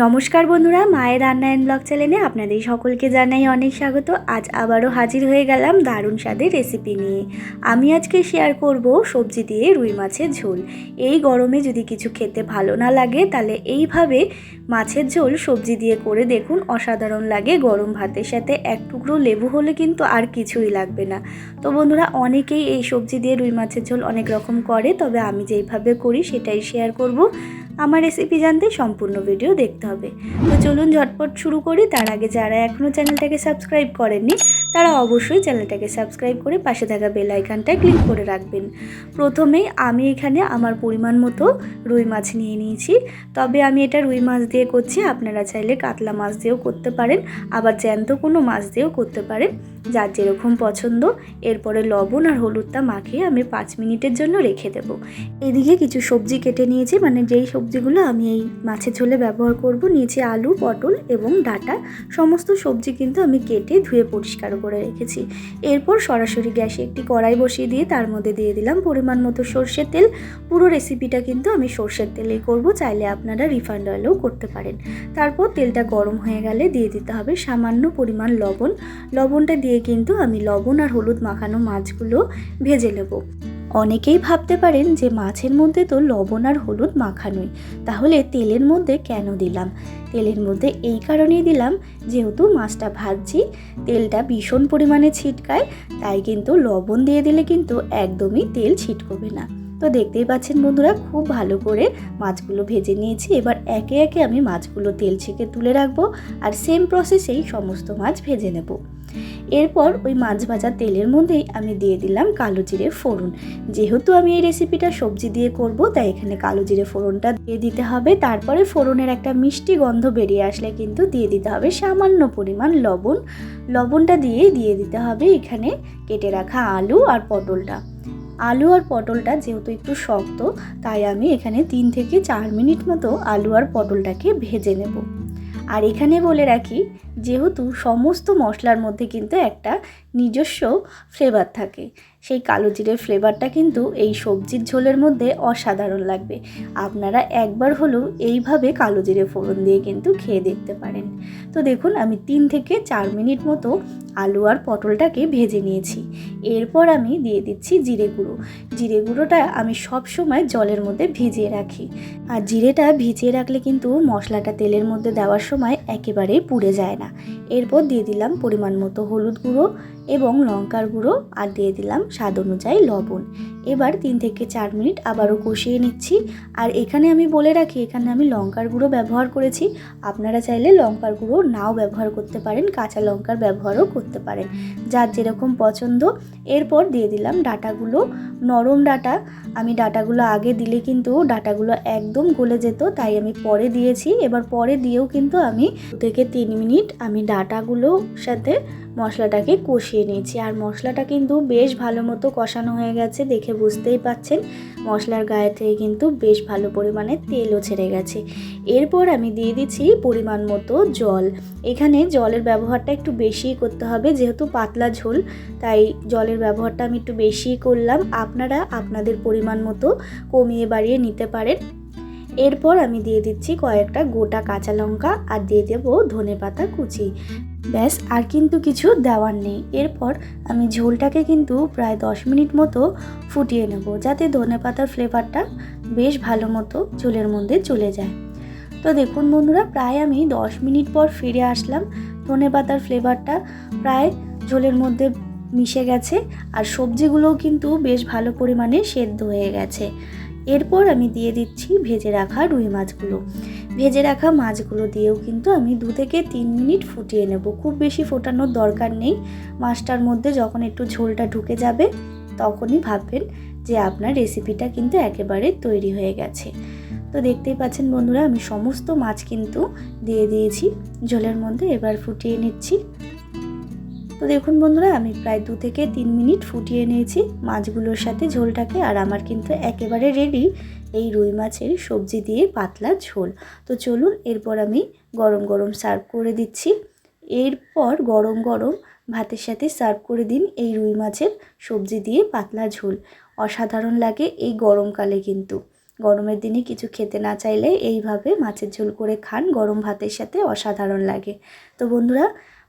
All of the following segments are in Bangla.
নমস্কার বন্ধুরা, মায়ের রান্নায়ন ব্লগ চ্যানেলে আপনাদের সকলকে জানাই অনেক স্বাগত। আজ আবারও হাজির হয়ে গেলাম দারুণ স্বাদের রেসিপি নিয়ে। আমি আজকে শেয়ার করব সবজি দিয়ে রুই মাছের ঝোল। এই গরমে যদি কিছু খেতে ভালো না লাগে, তাহলে এইভাবে মাছের ঝোল সবজি দিয়ে করে দেখুন, অসাধারণ লাগে। গরম ভাতের সাথে এক টুকরো লেবু হলে কিন্তু আর কিছুই লাগবে না। তো বন্ধুরা, অনেকেই এই সবজি দিয়ে রুই মাছের ঝোল অনেক রকম করে, তবে আমি যেইভাবে করি সেটাই শেয়ার করব। আমার রেসিপি জানতে সম্পূর্ণ ভিডিও দেখতে হবে। তো চলুন ঝটপট শুরু করি। তার আগে যারা এখনও চ্যানেলটাকে সাবস্ক্রাইব করেননি, তারা অবশ্যই চ্যানেলটাকে সাবস্ক্রাইব করে পাশে থাকা বেল আইকনটায় ক্লিক করে রাখবেন। প্রথমেই আমি এখানে আমার পরিমাণ মতো রুই মাছ নিয়ে নিয়েছি। তবে আমি এটা রুই মাছ দিয়ে করছি। আপনারা চাইলে কাতলা মাছ দিয়েও করতে পারেন, আবার জ্যান্ত কোনো মাছ দিয়েও করতে পারেন। যার যেরকম পছন্দ, এরপরে লবণ আর হলুদটা মাখিয়ে আমি পাঁচ মিনিটের জন্য রেখে দেব। এদিকে কিছু সবজি কেটে নিয়েছি মানে যেই সবজিগুলো আমি এই মাছের ঝোলে ব্যবহার করব, নিয়েছি আলু, পটল এবং ডাটা। সমস্ত সবজি কিন্তু আমি কেটে ধুয়ে পরিষ্কার করে রেখেছি। এরপর সরাসরি গ্যাসে একটি কড়াই বসিয়ে দিয়ে তার মধ্যে দিয়ে দিলাম পরিমাণ মতো সর্ষের তেল। পুরো রেসিপিটা কিন্তু আমি সর্ষের তেলেই করব, চাইলে আপনারা রিফাইন্ড অয়েলেও করতে পারেন। তারপর তেলটা গরম হয়ে গেলে দিয়ে দিতে হবে সামান্য পরিমাণ লবণ। লবণটা দিয়ে কিন্তু আমি লবণ আর হলুদ মাখানো মাছগুলো ভেজে নেব। অনেকেই ভাবতে পারেন যে মাছের মধ্যে তো লবণ আর হলুদ মাখানোই, তাহলে তেলের মধ্যে কেন দিলাম? তেলের মধ্যে এই কারণেই দিলাম, যেহেতু মাছটা ভাজছি, তেলটা ভীষণ পরিমাণে ছিটকায়, তাই কিন্তু লবণ দিয়ে দিলে কিন্তু একদমই তেল ছিটকবে না। তো দেখতেই পাচ্ছেন বন্ধুরা, খুব ভালো করে মাছগুলো ভেজে নিয়েছি, এবার একে একে আমি মাছগুলো তেল ছেঁকে তুলে রাখব, আর সেম প্রসেসেই সমস্ত মাছ ভেজে নেব। এরপর ওই মাছ ভাজা তেলের মধ্যেই আমি দিয়ে দিলাম কালো জিরে ফোড়ন। যেহেতু আমি এই রেসিপিটা সবজি দিয়ে করব, তাই এখানে কালো জিরে ফোড়নটা দিয়ে দিতে হবে। তারপরে ফোড়নের একটা মিষ্টি গন্ধ বেরিয়ে আসলে কিন্তু দিয়ে দিতে হবে সামান্য পরিমাণ লবণ। লবণটা দিয়ে দিয়ে দিতে হবে এখানে কেটে রাখা আলু আর পটলটা। আলু আর পটলটা যেহেতু একটু শক্ত, তাই আমি এখানে তিন থেকে চার মিনিট মতো আলু আর পটলটাকে ভেজে নেব। আর এখানে বলে রাখি যেহেতু সমস্ত মশলার মধ্যে কিন্তু একটা নিজস্ব ফ্লেভার থাকে। সেই কালো জিরের ফ্লেভারটা কিন্তু এই সবজির ঝোলের মধ্যে অসাধারণ লাগবে। আপনারা একবার হলেও এইভাবে কালো জিরে ফোড়ন দিয়ে কিন্তু খেয়ে দেখতে পারেন। তো দেখুন, আমি তিন থেকে চার মিনিট মতো আলু আর পটলটাকে ভেজে নিয়েছি। এরপর আমি দিয়ে দিচ্ছি জিরে গুঁড়ো। জিরে গুঁড়োটা আমি সব সময় জলের মধ্যে ভিজিয়ে রাখি। আর জিরেটা ভিজিয়ে রাখলে কিন্তু মশলাটা তেলের মধ্যে দেওয়ার সময় একেবারেই পুড়ে যায় না। এরপর দিয়ে দিলাম পরিমাণ মতো হলুদ গুঁড়ো এবং লঙ্কার গুঁড়ো আর দিয়ে দিলাম স্বাদ অনুযায়ী লবণ। এবার তিন থেকে চার মিনিট আবারও কষিয়ে নিচ্ছি। আর এখানে আমি বলে রাখি, এখানে আমি লঙ্কার গুঁড়ো ব্যবহার করেছি। আপনারা চাইলে লঙ্কার গুঁড়ো নাও ব্যবহার করতে পারেন, কাঁচা লঙ্কার ব্যবহারও করতে পারেন। যার যেরকম পছন্দ। এরপর দিয়ে দিলাম ডাটাগুলো, নরম ডাটা। আমি ডাটাগুলো আগে দিলে কিন্তু ডাটাগুলো একদম গলে যেত, তাই আমি পরে দিয়েছি। এবার পরে দিয়েও কিন্তু আমি থেকে তিন মিনিট আমি ডাটাগুলোর সাথে মশলাটাকে কষিয়ে নিয়েছি। আর মশলাটা কিন্তু বেশ ভালো মতো কষানো হয়ে গেছে, দেখে বুঝতেই পাচ্ছেন, মশলার গায়ে থেকে কিন্তু বেশ ভালো পরিমাণে তেলও ছেড়ে গেছে। এরপর আমি দিয়ে দিচ্ছি পরিমাণ মতো জল। এখানে জলের ব্যবহারটা একটু বেশিই করতে হবে, যেহেতু পাতলা ঝোল, তাই জলের ব্যবহারটা আমি একটু বেশিই করলাম। আপনারা আপনাদের পরিমাণ মতো কমিয়ে বাড়িয়ে নিতে পারেন। এরপর আমি দিয়ে দিচ্ছি কয়েকটা গোটা কাঁচা লঙ্কা আর দিয়ে দেবো ধনে পাতা কুচি। ব্যাস, আর কিন্তু কিছু দেওয়ার নেই। এরপর আমি ঝোলটাকে কিন্তু প্রায় দশ মিনিট মতো ফুটিয়ে নেব, যাতে ধনে পাতার ফ্লেভারটা বেশ ভালো মতো ঝোলের মধ্যে চলে যায়। তো দেখুন বন্ধুরা, প্রায় আমি দশ মিনিট পর ফিরে আসলাম। ধনে পাতার ফ্লেভারটা প্রায় ঝোলের মধ্যে মিশে গেছে, আর সবজিগুলোও কিন্তু বেশ ভালো পরিমাণে সেদ্ধ হয়ে গেছে। এরপর আমি দিয়ে দিচ্ছি ভেজে রাখা রুই মাছগুলো। ভেজে রাখা মাছগুলো দিয়েও কিন্তু আমি দু থেকে তিন মিনিট ফুটিয়ে নেব। খুব বেশি ফোটানোর দরকার নেই। মাছটার মধ্যে যখন একটু ঝোলটা ঢুকে যাবে, তখনই ভাববেন যে আপনার রেসিপিটা কিন্তু একেবারে তৈরি হয়ে গেছে। তো দেখতেই পাচ্ছেন বন্ধুরা, আমি সমস্ত মাছ কিন্তু দিয়ে দিয়েছি। ঝোলের মধ্যে এবার ফুটিয়ে নিচ্ছি। তো দেখুন বন্ধুরা, আমি প্রায় দু থেকে তিন মিনিট ফুটিয়ে নিয়েছি মাছগুলোর সাথে ঝোলটাকে, আর আমার কিন্তু একেবারে রেডি এই রুই মাছের সবজি দিয়ে পাতলা ঝোল। তো চলুন, এরপর আমি গরম গরম সার্ভ করে দিচ্ছি। এরপর গরম গরম ভাতের সাথে সার্ভ করে দিন এই রুই মাছের সবজি দিয়ে পাতলা ঝোল। অসাধারণ লাগে এই গরমকালে কিন্তু। গরমের দিনে কিছু খেতে না চাইলে এইভাবে মাছের ঝোল করে খান, গরম ভাতের সাথে অসাধারণ লাগে। তো বন্ধুরা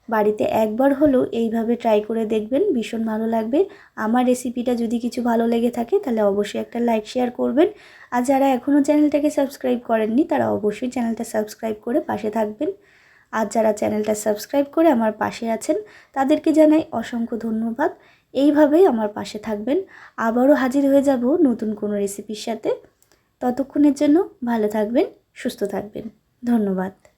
বাড়িতে একবার হলেও এইভাবে ট্রাই করে দেখবেন, ভীষণ ভালো লাগবে। আমার রেসিপিটা যদি কিছু ভালো লেগে থাকে, তাহলে অবশ্যই একটা লাইক শেয়ার করবেন। আর যারা এখনও চ্যানেলটাকে সাবস্ক্রাইব করেননি, তারা অবশ্যই চ্যানেলটা সাবস্ক্রাইব করে পাশে থাকবেন। আর যারা চ্যানেলটা সাবস্ক্রাইব করে আমার পাশে আছেন, তাদেরকে জানাই অসংখ্য ধন্যবাদ। এইভাবেই আমার পাশে থাকবেন। আবারও হাজির হয়ে যাব নতুন কোনো রেসিপির সাথে। ততক্ষণের জন্য ভালো থাকবেন, সুস্থ থাকবেন। ধন্যবাদ।